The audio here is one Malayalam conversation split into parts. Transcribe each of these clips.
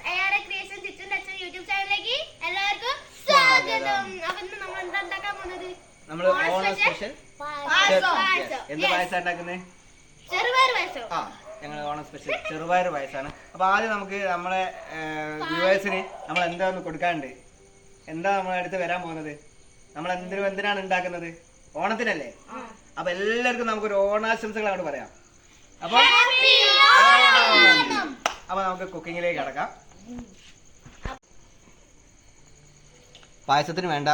അച്ഛൻ യൂട്യൂബ് ചാനലിലേക്ക് എല്ലാവർക്കും സ്വാഗതം. അപ്പൊ ഇന്ന് നമ്മൾ എന്താ ഉണ്ടാക്കാൻ പോകുന്നത് നമ്മൾ ഓണം സ്പെഷ്യൽ പായസം. പായസം. എന്ത് പായസം ഉണ്ടാക്കുന്നത് ചെറുപയർ പായസം. ആ ഞങ്ങൾ ഓണം സ്പെഷ്യൽ ചെറുപയർ പായസമാണ് അപ്പൊ ആദ്യം നമുക്ക് നമ്മളെ വ്യൂവേഴ്സിന് നമ്മൾ എന്താ ഒന്ന് കൊടുക്കാനുണ്ട്? എന്താ നമ്മളെ അടുത്ത് വരാൻ പോകുന്നത്? നമ്മൾ എന്തിനും എന്തിനാണ് ഉണ്ടാക്കുന്നത്? ഓണത്തിനല്ലേ? അപ്പൊ എല്ലാവർക്കും നമുക്കൊരു ഓണാശംസകൾ അങ്ങോട്ട് പറയാം. അപ്പൊ അപ്പൊ നമുക്ക് കുക്കിങ്ങിലേക്ക് കടക്കാം. പായസത്തിന് വേണ്ട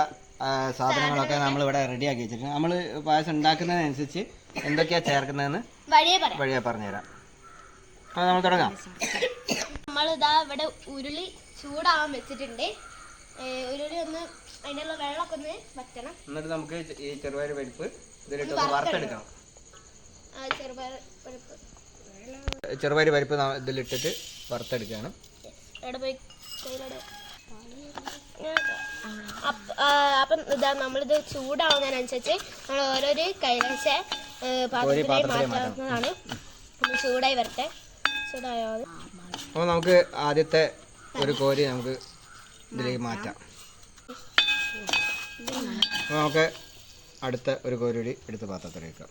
സാധനങ്ങളൊക്കെ നമ്മൾ ഇവിടെ റെഡിയാക്കി വെച്ചിട്ടുണ്ട്. നമ്മൾ പായസം ഉണ്ടാക്കുന്നതിനനുസരിച്ച് എന്തൊക്കെയാ ചേർക്കുന്നതെന്ന് വഴിയെ പറഞ്ഞുതരാം. അപ്പോൾ നമ്മൾ തുടങ്ങാം. നമ്മൾ ഇതാ ഇവിടെ ഉരുളി ചൂടാവാൻ വെച്ചിട്ടുണ്ട്. ഉരുളി ഒന്ന് അതിനുള്ള വെള്ളമൊക്കെ ഒന്ന് വറ്റണം. എന്നിട്ട് നമുക്ക് ഈ ചെറുപയർ പരിപ്പ് ഇതിലിട്ട് വറുത്തെടുക്കണം. ചെറുപയർ പരിപ്പ്. ചെറുപയർ പരിപ്പ് ഇതിലിട്ടിട്ട് വറുത്തെടുക്കുകയാണ് എവിടെ പോയി? കയ്യിലടെ അപ്പ- ഇതാ നമ്മളിത് ചൂടാവുന്നതിനനുസരിച്ച് നമ്മൾ ഓരോരു കൈലാശ പാത്രത്തിലേക്ക് മാറ്റാവുന്നതാണ് ചൂടായി വരട്ടെ. ചൂടായോ അപ്പോൾ നമുക്ക് ആദ്യത്തെ ഒരു കോരി നമുക്ക് ഇതിലേക്ക് മാറ്റാം. അപ്പോൾ നമുക്ക് അടുത്ത ഒരു കോരി കൂടി എടുത്ത് പാത്രത്തിലേക്ക്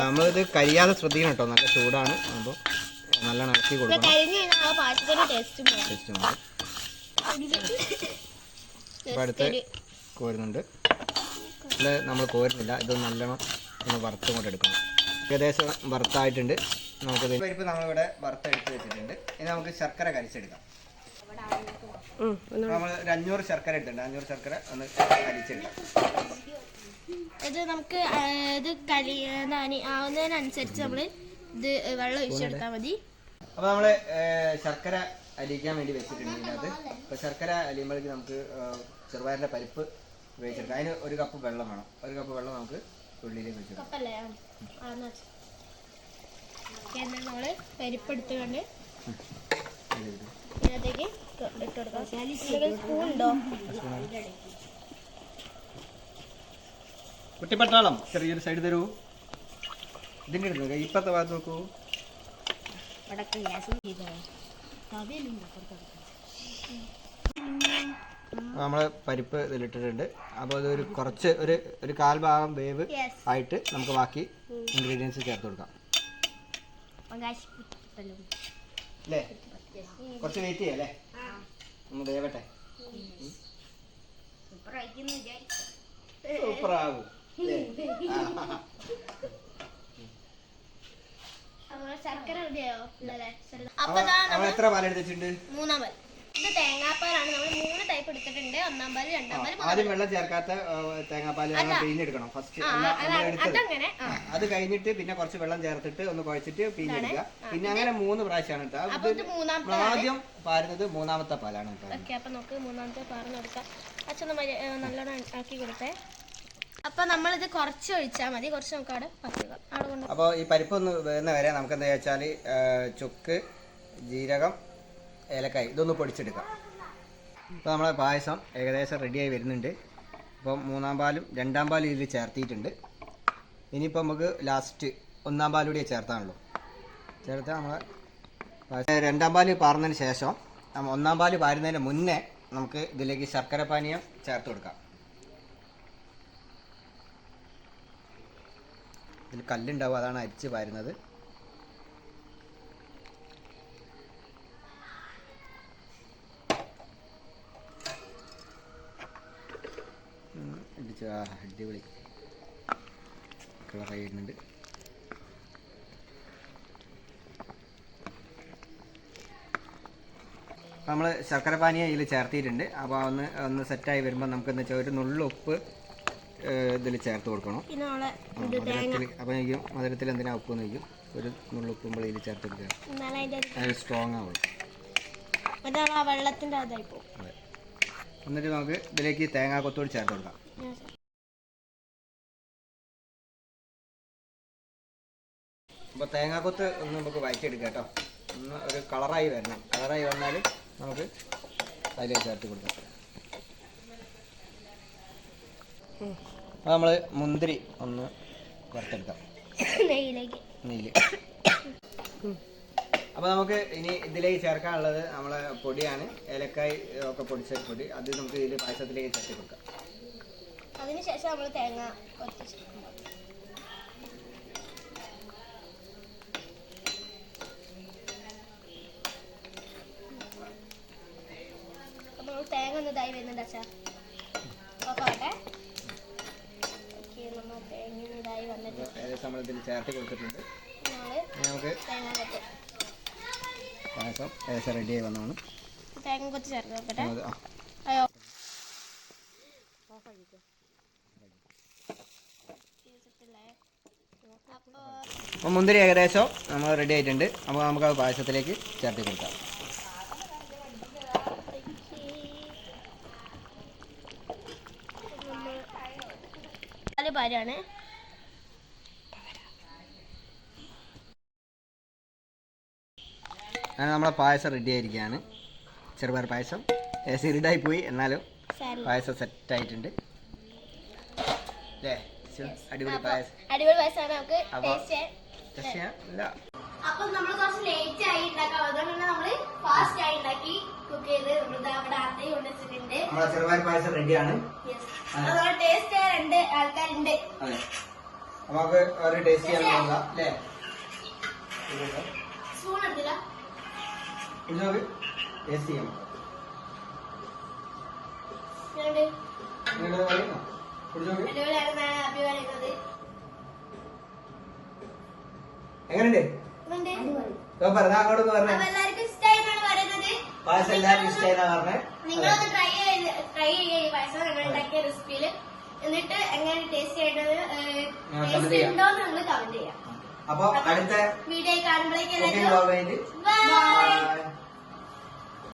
നമ്മളിത് കരിയാതെ ശ്രദ്ധിക്കണം കേട്ടോ. നല്ല ചൂടാണ്. അപ്പോൾ നല്ലോണം ഇളക്കി കൊടുക്കണം. ടേസ്റ്റും മാറും. അടുത്ത് കോരുന്നുണ്ട്. ഇത് നമ്മൾ കോരുന്നില്ല. ഇത് നല്ലോണം ഒന്ന് വറുത്ത് കൊണ്ട് എടുക്കണം. ഏകദേശം വറുത്തായിട്ടുണ്ട്. നമുക്കത് പരിപ്പ് നമ്മളിവിടെ വറുത്തെടുത്ത് വെച്ചിട്ടുണ്ട്. ഇനി നമുക്ക് ശർക്കര കരിച്ചെടുക്കാം നമ്മൾ ഒരു അഞ്ഞൂറ് ശർക്കര എടുത്തിട്ടുണ്ട്. അഞ്ഞൂറ് ശർക്കര ഒന്ന് കരിച്ചെടുക്കാം ഇത് നമുക്ക് ഇത് കലി ആവുന്നതിനനുസരിച്ച് നമ്മൾ ഇത് വെള്ളം ഒഴിച്ചെടുത്താൽ മതി. അപ്പൊ നമ്മൾ ശർക്കര അലിയിക്കാൻ വേണ്ടി വെച്ചിട്ടുണ്ട് ഇതിനകത്ത്. അപ്പൊ ശർക്കര അലിയുമ്പോഴേക്ക് നമുക്ക് ചെറുപയറിന്റെ പരിപ്പ് ഉപയോഗിച്ചെടുക്കാം. അതിന് ഒരു കപ്പ് വെള്ളം വേണം. ഒരു കപ്പ് വെള്ളം നമുക്ക് ഉള്ളിലേക്ക് വെച്ചെടുക്കാം നമ്മൾ പരിപ്പ് എടുത്തുകൊണ്ട് ഇതിനകത്തേക്ക് ഇട്ട് ഇട്ട് കൊടുക്കാം. സ്പൂൺ ഉണ്ടോ കുട്ടിപ്പട്ടാളം ചെറിയൊരു സൈഡ് തരൂ. ഇതിന്റെ എടുത്തു ഇപ്പത്തെ ഭാഗത്ത് നോക്കൂ. നമ്മൾ പരിപ്പ് ഇതിലിട്ടിട്ടുണ്ട്. അപ്പോൾ അതൊരു കുറച്ച് ഒരു ഒരു കാൽ ഭാഗം വേവ് ആയിട്ട് നമുക്ക് ബാക്കി ഇൻഗ്രീഡിയൻസ് ചേർത്ത് കൊടുക്കാം. അല്ലേ? കുറച്ച് വെയിറ്റ് ചെയ്യാം അല്ലേ? ഒന്ന് വേവട്ടെ. സൂപ്പറാകും ശർക്കര റെഡിയായോ. അപ്പൊ എത്ര പാൽ എടുത്തിട്ടുണ്ട്? മൂന്നാം പാൽ ഇത് തേങ്ങാപ്പാലാണ്. നമ്മൾ മൂന്ന് ടൈപ്പ് എടുത്തിട്ടുണ്ട്. ഒന്നാം പാൽ രണ്ടാം പാൽ ആദ്യം വെള്ളം ചേർക്കാത്ത തേങ്ങാപ്പാൽ പിഴിഞ്ഞെടുക്കണം ഫസ്റ്റ് അതങ്ങനെ. അത് കഴിഞ്ഞിട്ട് പിന്നെ കുറച്ച് വെള്ളം ചേർത്തിട്ട് ഒന്ന് കുഴച്ചിട്ട് പിഴിഞ്ഞെടുക്കുക പിന്നെ അങ്ങനെ മൂന്ന് പ്രാവശ്യമാണ് കേട്ടോ ആദ്യം പാരുന്നത് മൂന്നാമത്തെ പാലാണ് കേട്ടോ ഓക്കെ അപ്പൊ നമുക്ക് മൂന്നാമത്തെ പറഞ്ഞു കൊടുക്കാം അച്ഛൻ നല്ലോണം ആക്കി കൊടുത്തേ. അപ്പൊ നമ്മളിത് കുറച്ച് ഒഴിച്ചാൽ മതി. കുറച്ച് നമുക്ക് അവിടെ പറ്റുക. അവിടെ അപ്പോൾ ഈ പരിപ്പ് ഒന്ന് വേകുന്ന വരെ നമുക്ക് എന്താ വെച്ചാൽ ചുക്ക് ജീരകം ഏലക്കായ് ഇതൊന്ന് പൊടിച്ചെടുക്കാം. ഇപ്പോൾ നമ്മളെ പായസം ഏകദേശം റെഡിയായി വരുന്നുണ്ട്. ഇപ്പം മൂന്നാം പാലും രണ്ടാം പാലും ഇതിൽ ചേർത്തിയിട്ടുണ്ട്. ഇനിയിപ്പോൾ നമുക്ക് ലാസ്റ്റ് ഒന്നാം പാലും കൂടിയേ ചേർത്താണല്ലോ ചേർത്ത് നമ്മൾ രണ്ടാം പാൽ പാർന്നതിന് ശേഷം ഒന്നാം പാൽ പാരുന്നതിന് മുന്നേ നമുക്ക് ഇതിലേക്ക് ശർക്കര പാനീയം ചേർത്ത് കൊടുക്കാം. ഇതിൽ കല്ലുണ്ടാവും അതാണ് അരിച്ച് ആ അടിപൊളി കളറായി വരുന്നുണ്ട്. നമ്മൾ ശർക്കര പാനീയം ഇതിൽ ചേർത്തിയിട്ടുണ്ട്. അപ്പോൾ ഒന്ന് ഒന്ന് സെറ്റായി വരുമ്പോൾ നമുക്ക് എന്താ വെച്ചാൽ ഒരു നുള്ളു ഉപ്പ് ഇതിൽ ചേർത്ത് കൊടുക്കണം. അപ്പം മധുരത്തിൽ അപ്പോൾ ചോദിക്കും മധുരത്തിൽ എന്തിനാ ഉപ്പ് എന്ന് ചോദിക്കും? ഒരു നുള്ളുപ്പും ഇതിൽ ചേർത്ത് കൊടുക്കുക. അത് സ്ട്രോങ് ആവുള്ളൂ അതെ. എന്നിട്ട് നമുക്ക് ഇതിലേക്ക് തേങ്ങാ കൊത്തോട് ചേർത്ത് കൊടുക്കാം. അപ്പോൾ തേങ്ങാക്കൊത്ത് ഒന്ന് നമുക്ക് വഴറ്റിയെടുക്കാം കേട്ടോ. ഒന്ന് ഒരു കളറായി വരണം. കളറായി വന്നാൽ നമുക്ക് അതിലേക്ക് ചേർത്ത് കൊടുക്കാം. അപ്പോൾ നമ്മൾ മുന്തിരി ഒന്ന് വറുത്തെടുക്കാം. നെയ്യിലേക്ക്. നെയ്യിൽ അപ്പോൾ നമുക്ക് ഇനി ഇതിലേക്ക് ചേർക്കാനുള്ളത് നമ്മളെ പൊടിയാണ്. ഏലക്കായ് ഒക്കെ പൊടിച്ച പൊടി. അത് നമുക്ക് ഇതിൽ പായസത്തിലേക്ക് ചേർത്ത് കൊടുക്കാം. അതിനുശേഷം നമ്മൾ തേങ്ങ തേങ്ങ ഒന്ന് ഇതായി വരുന്നുണ്ട് അച്ഛാ. ഓക്കെ നമ്മൾ ഇതായി വന്നിട്ട് ഏകദേശം നമ്മൾ ഇതിൽ ചേർത്ത് കൊടുത്തിട്ടുണ്ട്? നമുക്ക് പായസം ഏകദേശം റെഡിയായി വന്നതാണ്. തേങ്ങ കൊത്തി ചേർത്ത് നോക്കട്ടെ അയ്യോ. അപ്പോൾ മുന്തിരി ഏകദേശം നമ്മൾ റെഡി ആയിട്ടുണ്ട്. അപ്പോൾ നമുക്ക് അത് പായസത്തിലേക്ക് ചേർത്ത് കൊടുക്കാം. പാലാണ്. അങ്ങനെ നമ്മളെ പായസം റെഡി ആയിരിക്കുകയാണ് ചെറുപയർ പായസം. ഇരുടായി പോയി. എന്നാലും പായസം സെറ്റ് ആയിട്ടുണ്ട്. അല്ലേ അടിപൊളി പായസം. അടിപൊളി പായസമാണ് നമുക്ക് അപ്പൊ- ടേസ്റ്റ് ചെയ്യാം? ഇല്ല. അപ്പൊ നമ്മൾ കുറച്ച് ലേറ്റ് ആയി ഉണ്ടാക്കാം അതുകൊണ്ട് നമ്മൾ ഫാസ്റ്റ് ആയി ഉണ്ടാക്കി കുക്ക് ചെയ്ത് കൊണ്ടുവച്ചിട്ടുണ്ട് നമ്മളെ ചെറുപയർ പായസം റെഡിയാണ് അതുപോലെ ടേസ്റ്റ് ചെയ്യാൻ രണ്ട് ആൾക്കാരുണ്ട്. അതെ. നമുക്ക് ഒരു ടേസ്റ്റ് ചെയ്യാൻ നോക്കാം. അല്ലേ സ്പൂൺ എടുത്തില്ല. നോക്ക് അടിപൊളിയാണെന്നാണ് അഭി പറയുന്നത് എങ്ങനെയുണ്ട്? പറഞ്ഞ അങ്ങോട്ടൊന്ന് പറഞ്ഞേ. പായസം എല്ലാവർക്കും ഇഷ്ടമായിന്നാ പറഞ്ഞേ? നിങ്ങളൊന്ന് ട്രൈ ചെയ്ത് ട്രൈ ചെയ്യുക പായസം നമ്മൾ ഉണ്ടാക്കിയ റെസിപ്പിയിൽ എന്നിട്ട് എങ്ങനെ ടേസ്റ്റ് ചെയ്യേണ്ടത് ടേസ്റ്റ്. ഉണ്ടോ എന്ന് നമ്മൾ കമന്റ് ചെയ്യാം. അപ്പൊ അടുത്ത വീഡിയോ കാണുമ്പോഴേക്കും